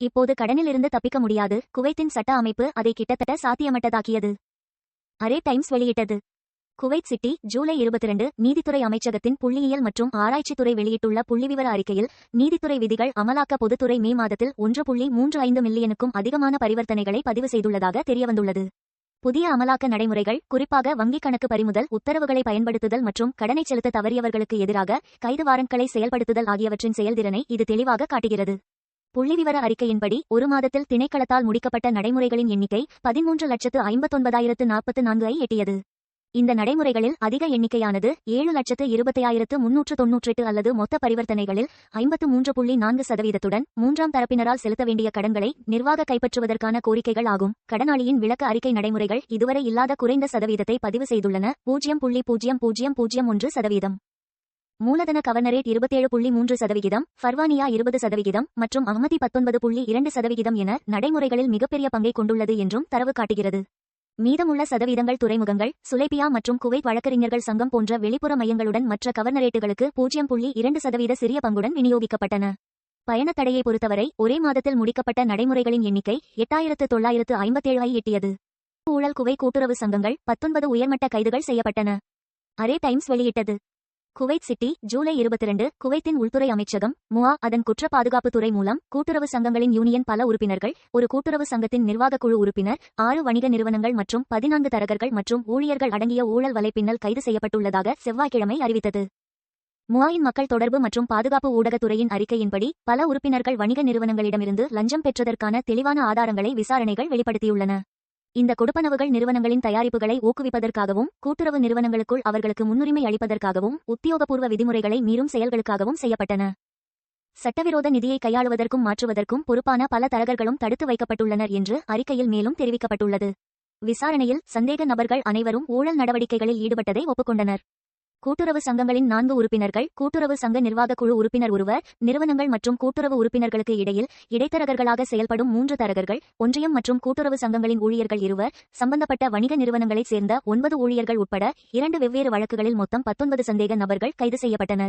இப்போது கடனிலிருந்து தப்பிக்க முடியாது. குவைத்தின் சட்ட அமைப்பு அதை கிட்டத்தட்ட சாத்தியமட்டதாக்கியது அரே டைம்ஸ் வெளியிட்டது. குவைத் சிட்டி ஜூலை 22 நீதித்துறை அமைச்சகத்தின் புள்ளியியல் மற்றும் ஆராய்ச்சித்துறை வெளியிட்டுள்ள புள்ளிவிவர அறிக்கையில் நீதித்துறை விதிகள் அமலாக்க பொதுத்துறை மே மாதத்தில் ஒன்று புள்ளி மூன்று ஐந்து மில்லியனுக்கும் அதிகமான பரிவர்த்தனைகளை பதிவு செய்துள்ளதாக தெரியவந்துள்ளது. புதிய அமலாக்க நடைமுறைகள் குறிப்பாக வங்கிக் கணக்கு பறிமுதல் உத்தரவுகளை பயன்படுத்துதல் மற்றும் கடனை செலுத்த தவறியவர்களுக்கு எதிராக கைது வாரண்ட்களை செயல்படுத்துதல் ஆகியவற்றின் செயல்திறனை இது தெளிவாக காட்டுகிறது. புள்ளிவிவர அறிக்கையின்படி ஒரு மாதத்தில் திணைக்களத்தால் முடிக்கப்பட்ட நடைமுறைகளின் எண்ணிக்கை பதிமூன்று லட்சத்து ஐம்பத்தொன்பதாயிரத்து நாற்பத்து நான்கு ஐ எட்டியது. இந்த நடைமுறைகளில் அதிக எண்ணிக்கையானது ஏழு லட்சத்து இருபத்தையாயிரத்து முன்னூற்று தொன்னூற்றெட்டு அல்லது மொத்த பரிவர்த்தனைகளில் ஐம்பத்து மூன்று புள்ளி நான்கு சதவீதத்துடன் மூன்றாம் தரப்பினரால் செலுத்த வேண்டிய கடன்களை நிர்வாக கைப்பற்றுவதற்கான கோரிக்கைகள் ஆகும். கடனாளியின் விளக்க அறிக்கை நடைமுறைகள் இதுவரை இல்லாத குறைந்த சதவீதத்தை பதிவு செய்துள்ளன. பூஜ்ஜியம் புள்ளி பூஜ்ஜியம் பூஜ்ஜியம் பூஜ்ஜியம் ஒன்று சதவீதம். மூலதன கவர்னரேட் இருபத்தேழு புள்ளி மூன்று சதவிகிதம் ஃபர்வானியா இருபது சதவிகிதம் மற்றும் அகமதி பத்தொன்பது புள்ளி இரண்டு சதவிகிதம் என நடைமுறைகளில் மிகப்பெரிய பங்கை கொண்டுள்ளது என்றும் தரவு காட்டுகிறது. மீதமுள்ள சதவீதங்கள் துறைமுகங்கள் சுலைபியா மற்றும் குவைத் வழக்கறிஞர்கள் சங்கம் போன்ற வெளிப்புற மையங்களுடன் மற்ற கவர்னரேட்டுகளுக்கு பூஜ்ஜியம் புள்ளி இரண்டு சதவீத சிறிய பங்குடன் விநியோகிக்கப்பட்டன. பயணத் தடையை பொறுத்தவரை ஒரே மாதத்தில் முடிக்கப்பட்ட நடைமுறைகளின் எண்ணிக்கை எட்டாயிரத்து தொள்ளாயிரத்து ஐம்பத்தேழு எட்டியது. ஊழல் குவை கூட்டுறவு சங்கங்கள் பத்தொன்பது உயர்மட்ட கைதுகள் செய்யப்பட்டன. அரே டைம்ஸ் வெளியிட்டது. குவைத் சிட்டி ஜூலை 22 குவைத்தின் உள்துறை அமைச்சகம் முவா அதன் குற்ற பாதுகாப்பு துறை மூலம் கூட்டுறவு சங்கங்களின் யூனியன் பல உறுப்பினர்கள் ஒரு கூட்டுறவு சங்கத்தின் நிர்வாக குழு உறுப்பினர் ஆறு வணிக நிறுவனங்கள் மற்றும் பதினான்கு தரகர்கள் மற்றும் ஊழியர்கள் அடங்கிய ஊழல் வலைப்பின்னல் கைது செய்யப்பட்டுள்ளதாக செவ்வாய்க்கிழமை அறிவித்தது. முவாயின் மக்கள் தொடர்பு மற்றும் பாதுகாப்பு ஊடகத்துறையின் அறிக்கையின்படி பல உறுப்பினர்கள் வணிக நிறுவனங்களிடமிருந்து லஞ்சம் பெற்றதற்கான தெளிவான ஆதாரங்களை விசாரணைகள் வெளிப்படுத்தியுள்ளன. இந்த கொடுப்பனவுகள் நிறுவனங்களின் தயாரிப்புகளை ஊக்குவிப்பதற்காகவும் கூட்டுறவு நிறுவனங்களுக்குள் அவர்களுக்கு முன்னுரிமை அளிப்பதற்காகவும் உத்தியோகபூர்வ விதிமுறைகளை மீறும் செயல்களுக்காகவும் செய்யப்பட்டன. சட்டவிரோத நிதியை கையாளுவதற்கும் மாற்றுவதற்கும் பொறுப்பான பல தரகர்களும் தடுத்து வைக்கப்பட்டுள்ளனர் என்று அறிக்கையில் மேலும் தெரிவிக்கப்பட்டுள்ளது. விசாரணையில் சந்தேக நபர்கள் அனைவரும் ஊழல் நடவடிக்கைகளில் ஈடுபட்டதை ஒப்புக்கொண்டனர். கூட்டுறவு சங்கங்களின் நான்கு உறுப்பினர்கள் கூட்டுறவு சங்க நிர்வாகக் குழு உறுப்பினர் ஒருவர் நிறுவனங்கள் மற்றும் கூட்டுறவு உறுப்பினர்களுக்கு இடையில் இடைத்தரகர்களாக செயல்படும் மூன்று தரகர்கள் ஒன்றியம் மற்றும் கூட்டுறவு சங்கங்களின் ஊழியர்கள் இருவர் சம்பந்தப்பட்ட வணிக நிறுவனங்களைச் சேர்ந்த ஒன்பது ஊழியர்கள் உட்பட இரண்டு வெவ்வேறு வழக்குகளில் மொத்தம் பத்தொன்பது சந்தேக நபர்கள் கைது செய்யப்பட்டனர்.